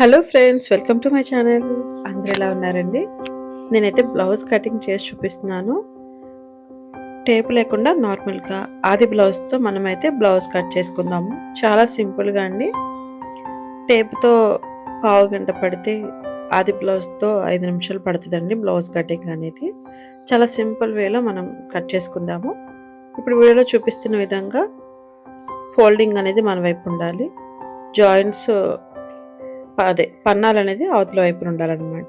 Hello friends welcome to my channel అందరు ఎలా ఉన్నారండి? నేనైతే బ్లౌజ్ కటింగ్ చేసి చూపిస్తున్నాను. టేప్ లేకుండా నార్మల్గా ఆది బ్లౌజ్తో మనమైతే బ్లౌజ్ కట్ చేసుకుందాము. చాలా సింపుల్గా అండి. టేప్తో పావు గంట పడితే ఆది బ్లౌజ్తో ఐదు నిమిషాలు పడుతుందండి బ్లౌజ్ కటింగ్ అనేది. చాలా సింపుల్ వేలో మనం కట్ చేసుకుందాము. ఇప్పుడు వీడియోలో చూపిస్తున్న విధంగా ఫోల్డింగ్ అనేది మన వైపు ఉండాలి. జాయింట్స్ అదే పన్నాలు అనేది అవతల వైపున ఉండాలన్నమాట.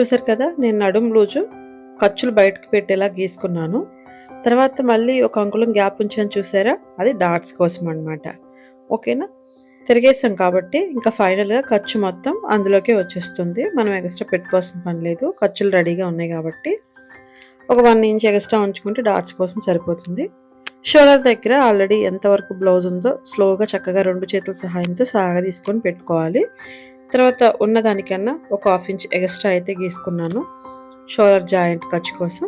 చూసారు కదా నేను నడుం లూజు ఖర్చులు బయటకు పెట్టేలా గీసుకున్నాను. తర్వాత మళ్ళీ ఒక అంకులం గ్యాప్ ఉంచాను చూసారా? అది డాట్స్ కోసం అనమాట ఓకేనా? తిరిగేసాం కాబట్టి ఇంకా ఫైనల్గా ఖర్చు మొత్తం అందులోకే వచ్చేస్తుంది. మనం ఎక్స్ట్రా పెట్టుకోవాల్సిన పని లేదు. ఖర్చులు రెడీగా ఉన్నాయి కాబట్టి ఒక వన్ ఇంచ్ ఎక్స్ట్రా ఉంచుకుంటే డాట్స్ కోసం సరిపోతుంది. షోల్డర్ దగ్గర ఆల్రెడీ ఎంతవరకు బ్లౌజ్ ఉందో స్లోగా చక్కగా రెండు చేతుల సహాయంతో సాగా తీసుకొని పెట్టుకోవాలి. తర్వాత ఉన్నదానికన్నా ఒక హాఫ్ ఇంచ్ ఎక్స్ట్రా అయితే గీసుకున్నాను షోల్డర్ జాయింట్ ఖర్చు కోసం.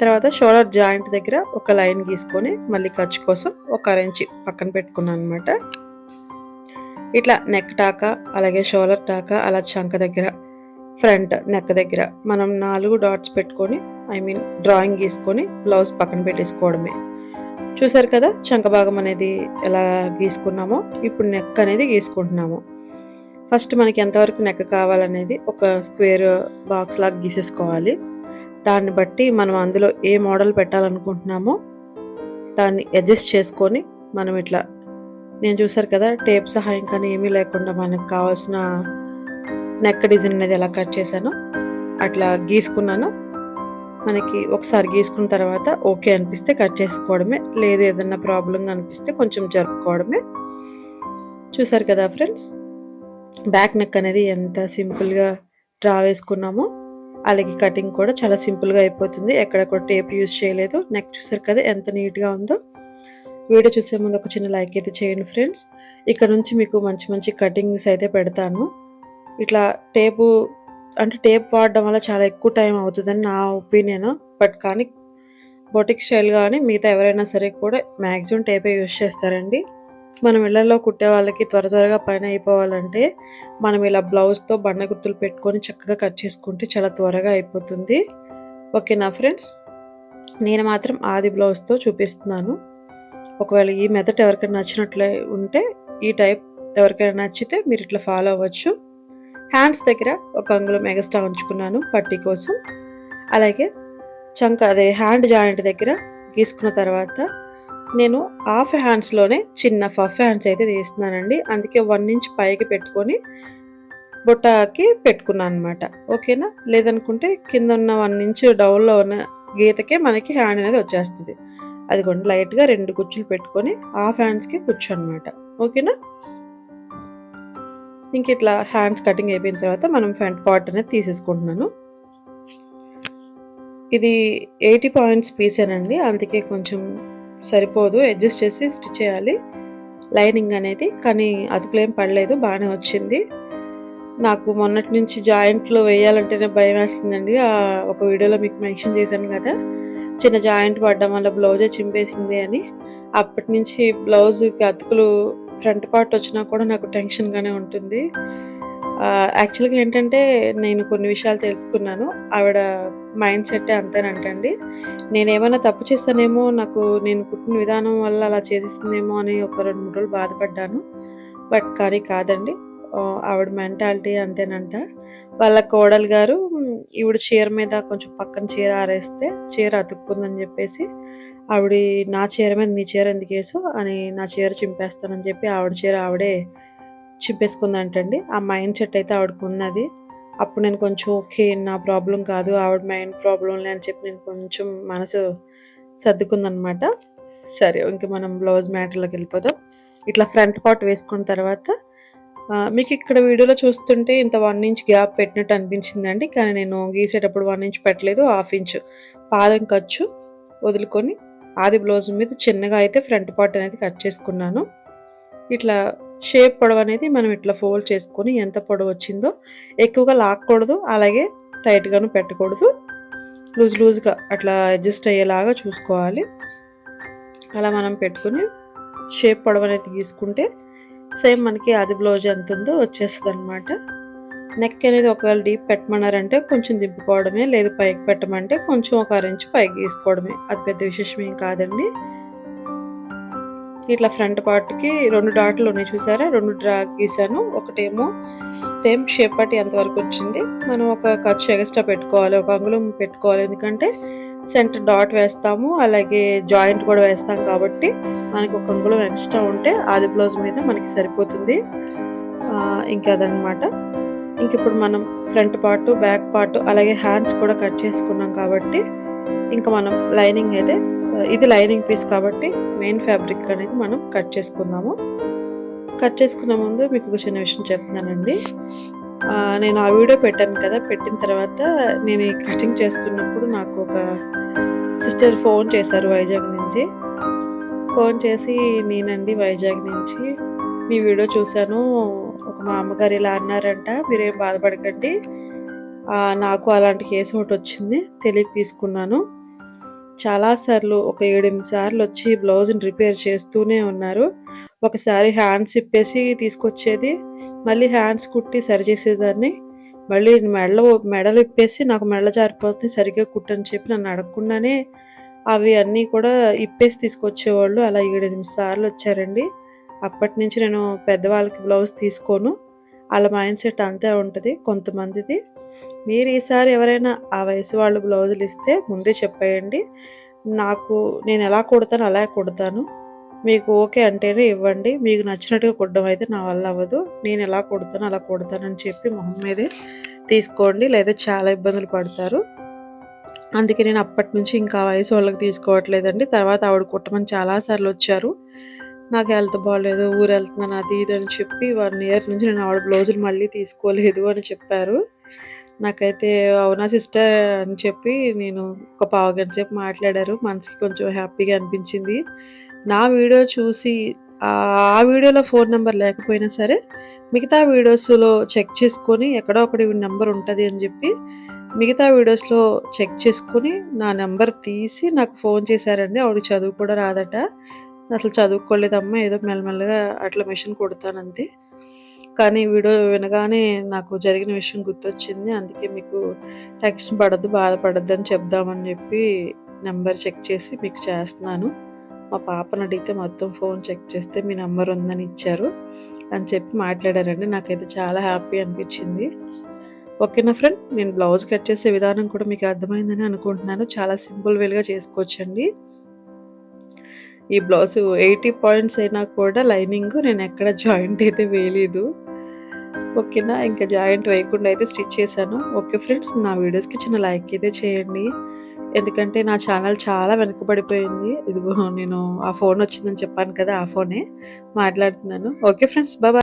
తర్వాత షోల్డర్ జాయింట్ దగ్గర ఒక లైన్ గీసుకొని మళ్ళీ ఖర్చు కోసం ఒక అరెంజ్ పక్కన పెట్టుకున్నాను అనమాట ఇట్లా నెక్ టాకా అలాగే షోల్డర్ టాకా అలా చంక దగ్గర ఫ్రంట్ నెక్ దగ్గర మనం నాలుగు డాట్స్ పెట్టుకొని ఐ మీన్ డ్రాయింగ్ గీసుకొని బ్లౌజ్ పక్కన పెట్టేసుకోవడమే. చూసారు కదా చంక భాగం అనేది ఎలా గీసుకున్నామో ఇప్పుడు నెక్ అనేది గీసుకుంటున్నాము. ఫస్ట్ మనకి ఎంతవరకు నెక్ కావాలనేది ఒక స్క్వేర్ బాక్స్ లాగా గీసేసుకోవాలి. దాన్ని బట్టి మనం అందులో ఏ మోడల్ పెట్టాలనుకుంటున్నామో దాన్ని అడ్జస్ట్ చేసుకొని మనం ఇట్లా నేను చూసారు కదా టేప్ సహాయం కానీ ఏమీ లేకుండా మనకు కావాల్సిన నెక్ డిజైన్ అనేది ఎలా కట్ చేశానో అట్లా గీసుకున్నాను. మనకి ఒకసారి గీసుకున్న తర్వాత ఓకే అనిపిస్తే కట్ చేసుకోవడమే. లేదు ఏదన్నా ప్రాబ్లం అనిపిస్తే కొంచెం జరుపుకోవడమే. చూసారు కదా ఫ్రెండ్స్ బ్యాక్ నెక్ అనేది ఎంత సింపుల్గా డ్రా వేసుకున్నామో అలాగే కటింగ్ కూడా చాలా సింపుల్గా అయిపోతుంది. ఎక్కడ కూడా టేప్ యూజ్ చేయలేదు. నెక్ చూసారు కదా ఎంత నీట్గా ఉందో. వీడియో చూసే ముందు ఒక చిన్న లైక్ అయితే చేయండి ఫ్రెండ్స్ ఇక్కడ నుంచి మీకు మంచి మంచి కటింగ్స్ అయితే పెడతాను. ఇట్లా టేపు అంటే టేప్ వాడడం వల్ల చాలా ఎక్కువ టైం అవుతుందని నా ఒపీనియన్. బట్ కానీ బొటిక్ స్టైల్ కానీ మిగతా ఎవరైనా సరే కూడా మ్యాక్సిమం టేపే యూజ్ చేస్తారండి. మనం ఇళ్ళలో కుట్టే వాళ్ళకి త్వర త్వరగా పైన అయిపోవాలంటే మనం ఇలా బ్లౌజ్తో బండ గుర్తులు పెట్టుకొని చక్కగా కట్ చేసుకుంటే చాలా త్వరగా అయిపోతుంది. ఓకేనా ఫ్రెండ్స్? నేను మాత్రం ఆది బ్లౌజ్తో చూపిస్తున్నాను. ఒకవేళ ఈ మెథడ్ ఎవరికైనా నచ్చినట్లే ఉంటే ఈ టైప్ ఎవరికైనా నచ్చితే మీరు ఇట్లా ఫాలో అవ్వచ్చు. హ్యాండ్స్ దగ్గర ఒక అంగుళం ఎగస్ట్రా ఉంచుకున్నాను పట్టీ కోసం. అలాగే చంక అదే హ్యాండ్ జాయింట్ దగ్గర గీసుకున్న తర్వాత నేను హాఫ్ హ్యాండ్స్లోనే చిన్న ఫఫ్ హ్యాండ్స్ అయితే తీస్తున్నానండి. అందుకే వన్ ఇంచ్ పైకి పెట్టుకొని బుట్టకి పెట్టుకున్నాను అనమాట ఓకేనా? లేదనుకుంటే కింద ఉన్న వన్ ఇంచ్ డౌన్లో ఉన్న గీతకే మనకి హ్యాండ్ అనేది వచ్చేస్తుంది. అదిగోండి లైట్గా రెండు కుచ్చులు పెట్టుకొని హాఫ్ హ్యాండ్స్కి కుచ్చు అనమాట ఓకేనా? ఇంక ఇట్లా హ్యాండ్స్ కటింగ్ అయిపోయిన తర్వాత మనం ఫ్రంట్ పార్ట్ అనేది తీసేసుకుంటున్నాను. ఇది ఎయిటీ పాయింట్స్ పీసేనండి అందుకే కొంచెం సరిపోదు. అడ్జస్ట్ చేసి స్టిచ్ చేయాలి. లైనింగ్ అనేది కానీ అతుకులేం పడలేదు. బాగానే వచ్చింది. నాకు మొన్నటి నుంచి జాయింట్లో వేయాలంటేనే భయం వేస్తుందండి. ఒక వీడియోలో మీకు మెన్షన్ చేశాను కదా. చిన్న జాయింట్ పడడం వల్ల బ్లౌజే చింపేసింది అని. అప్పటి నుంచి బ్లౌజ్కి అతుకులు ఫ్రంట్ పార్ట్ వచ్చినా కూడా నాకు టెన్షన్గానే ఉంటుంది. యాక్చువల్గా ఏంటంటే నేను కొన్ని విషయాలు తెలుసుకున్నాను. ఆవిడ మైండ్ సెట్ అంతేనంటండి. నేను ఏమైనా తప్పు చేస్తానేమో నాకు నేను పుట్టిన విధానం వల్ల అలా చేసేస్తుందేమో అని ఒక రెండు మూడు రోజులు బాధపడ్డాను. బట్ కానీ కాదండి ఆవిడ మెంటాలిటీ అంతేనంట. వాళ్ళ కోడలు గారు ఈవిడ చీర మీద కొంచెం పక్కన చీర ఆరేస్తే చీర అతుక్కుందని చెప్పేసి ఆవిడ నా చీర మీద నీ చీర ఎందుకు వేసు అని నా చీర చింపేస్తానని చెప్పి ఆవిడ చీర ఆవిడే చింపేసుకుందంటండి. ఆ మైండ్ సెట్ అయితే ఆవిడకు ఉన్నది. అప్పుడు నేను కొంచెం ఓకే నా ప్రాబ్లం కాదు ఆవిడ మైండ్ ప్రాబ్లంలే అని చెప్పి నేను కొంచెం మనసు సర్దుకుందనమాట. సరే ఇంక మనం బ్లౌజ్ మ్యాటర్లోకి వెళ్ళిపోదాం. ఇట్లా ఫ్రంట్ పార్ట్ వేసుకున్న తర్వాత మీకు ఇక్కడ వీడియోలో చూస్తుంటే ఇంత వన్ ఇంచ్ గ్యాప్ పెట్టినట్టు అనిపించిందండి. కానీ నేను గీసేటప్పుడు వన్ ఇంచ్ పెట్టలేదు హాఫ్ ఇంచ్ పాదం ఖర్చు వదులుకొని ఆది బ్లౌజ్ మీద చిన్నగా అయితే ఫ్రంట్ పార్ట్ అనేది కట్ చేసుకున్నాను. ఇట్లా షేప్ పొడవు అనేది మనం ఇట్లా ఫోల్డ్ చేసుకొని ఎంత పొడవు వచ్చిందో ఎక్కువగా లాక్కూడదు అలాగే టైట్గాను పెట్టకూడదు. లూజ్ లూజ్గా అట్లా అడ్జస్ట్ అయ్యేలాగా చూసుకోవాలి. అలా మనం పెట్టుకుని షేప్ పొడవు అనేది తీసుకుంటే సేమ్ మనకి ఆది బ్లౌజ్ ఎంత ఉందో వచ్చేస్తుంది అనమాట నెక్ అనేది ఒకవేళ డీప్ పెట్టమన్నారంటే కొంచెం దింపుకోవడమే లేదు పైకి పెట్టమంటే కొంచెం ఒక అరెంజ్ పైకి గీసుకోవడమే. అది పెద్ద విశేషం ఏం కాదండి. ఇట్లా ఫ్రంట్ పార్ట్కి రెండు డాట్లు ఉన్నాయి చూసారా? రెండు డ్రా గీసాను. ఒకటేమో సేమ్ షేప్ పట్టి ఎంతవరకు వచ్చింది. మనం ఒక ఖర్చు ఎక్స్ట్రా పెట్టుకోవాలి ఒక అంగుళం పెట్టుకోవాలి. ఎందుకంటే సెంటర్ డాట్ వేస్తాము అలాగే జాయింట్ కూడా వేస్తాం కాబట్టి మనకి ఒక అంగుళం ఎక్స్ట్రా ఉంటే ఆది బ్లౌజ్ మీద మనకి సరిపోతుంది. ఇంకా అదనమాట. ఇంక ఇప్పుడు మనం ఫ్రంట్ పార్ట్ బ్యాక్ పార్ట్ అలాగే హ్యాండ్స్ కూడా కట్ చేసుకున్నాం కాబట్టి ఇంకా మనం లైనింగ్ అయితే ఇది లైనింగ్ పీస్ కాబట్టి మెయిన్ ఫ్యాబ్రిక్ అనేది మనం కట్ చేసుకుందాము కట్ చేసుకున్న ముందు మీకు ఒక చిన్న విషయం చెప్తున్నానండి. నేను ఆ వీడియో పెట్టాను కదా పెట్టిన తర్వాత నేను ఈ కటింగ్ చేస్తున్నప్పుడు నాకు ఒక సిస్టర్ ఫోన్ చేశారు వైజాగ్ నుంచి. ఫోన్ చేసి నేనండి వైజాగ్ నుంచి మీ వీడియో చూశాను ఒక మా అమ్మగారు ఇలా అన్నారంట మీరేం బాధపడకండి. నాకు అలాంటి కేసు ఒకటి వచ్చింది తెలియక తీసుకున్నాను. చాలాసార్లు ఒక ఏడెనిమిది సార్లు వచ్చి బ్లౌజ్ని రిపేర్ చేస్తూనే ఉన్నారు. ఒకసారి హ్యాండ్స్ ఇప్పేసి తీసుకొచ్చేది మళ్ళీ హ్యాండ్స్ కుట్టి సరి చేసేదాన్ని మళ్ళీ మెడలో మెడలు ఇప్పేసి నాకు మెడల జారిపోతుంది సరిగ్గా కుట్టని చెప్పి నన్ను అడగకుండానే అవి అన్నీ కూడా ఇప్పేసి తీసుకొచ్చేవాళ్ళు. అలా ఏడెనిమిది సార్లు వచ్చారండి. అప్పటి నుంచి నేను పెద్దవాళ్ళకి బ్లౌజ్ తీసుకోను. వాళ్ళ మైండ్ సెట్ అంతే ఉంటుంది కొంతమందిది. మీరు ఈసారి ఎవరైనా ఆ వయసు వాళ్ళు బ్లౌజులు ఇస్తే ముందే చెప్పేయండి. నాకు నేను ఎలా కుడతాను అలా కుడతాను. మీకు ఓకే అంటేనే ఇవ్వండి. మీకు నచ్చినట్టుగా కుట్టడం అయితే నా వల్ల అవ్వదు. నేను ఎలా కుడతాను అలా కుడతానని చెప్పి మొహం మీదే తీసుకోండి. లేదా చాలా ఇబ్బందులు పడతారు. అందుకే నేను అప్పటి నుంచి ఇంకా వయసు వాళ్ళకి తీసుకోవట్లేదండి. తర్వాత ఆవిడ కుట్టమని చాలాసార్లు వచ్చారు. నాకు హెల్త్ బాగాలేదు ఊరు వెళ్తున్నాను అది ఇది అని చెప్పి వన్ ఇయర్ నుంచి నేను ఆవిడ బ్లౌజులు మళ్ళీ తీసుకోలేదు అని చెప్పారు. నాకైతే అవునా సిస్టర్ అని చెప్పి నేను ఒక పావు గంట సేపు మాట్లాడారు. మనసుకి కొంచెం హ్యాపీగా అనిపించింది. నా వీడియో చూసి ఆ వీడియోలో ఫోన్ నెంబర్ లేకపోయినా సరే మిగతా వీడియోస్లో చెక్ చేసుకొని ఎక్కడో ఒకటి నెంబర్ ఉంటుంది అని చెప్పి మిగతా వీడియోస్లో చెక్ చేసుకుని నా నెంబర్ తీసి నాకు ఫోన్ చేశారండి. ఆవిడ చదువు కూడా రాదట. అసలు చదువుకోలేదమ్మా ఏదో మెల్లమెల్లగా అట్లా మిషన్ కుడతానంతే కానీ వీడియో వినగానే నాకు జరిగిన విషయం గుర్తొచ్చింది. అందుకే మీకు టెక్స్ట్ పడద్దు బాధపడద్దు అని చెప్దామని చెప్పి నెంబర్ చెక్ చేసి మీకు చేస్తున్నాను. మా పాపను అడిగితే మొత్తం ఫోన్ చెక్ చేస్తే మీ నెంబర్ ఉందని ఇచ్చారు అని చెప్పి మాట్లాడారండి. నాకైతే చాలా హ్యాపీ అనిపించింది. ఓకేనా ఫ్రెండ్ నేను బ్లౌజ్ కట్ చేసే విధానం కూడా మీకు అర్థమైందని అనుకుంటున్నాను. చాలా సింపుల్ వేలుగా చేసుకోవచ్చండి. ఈ బ్లౌజ్ ఎయిటీ పాయింట్స్ అయినా కూడా లైనింగ్ నేను ఎక్కడ జాయింట్ అయితే వేయలేదు. ఓకేనా ఇంకా జాయింట్ వేయకుండా అయితే స్టిచ్ చేశాను. ఓకే ఫ్రెండ్స్ నా వీడియోస్కి చిన్న లైక్ అయితే చేయండి. ఎందుకంటే నా ఛానల్ చాలా వెనకబడిపోయింది. ఇదిగో నేను ఆ ఫోన్ వచ్చిందని చెప్పాను కదా ఆ ఫోనే మాట్లాడుతున్నాను. ఓకే ఫ్రెండ్స్ బాబా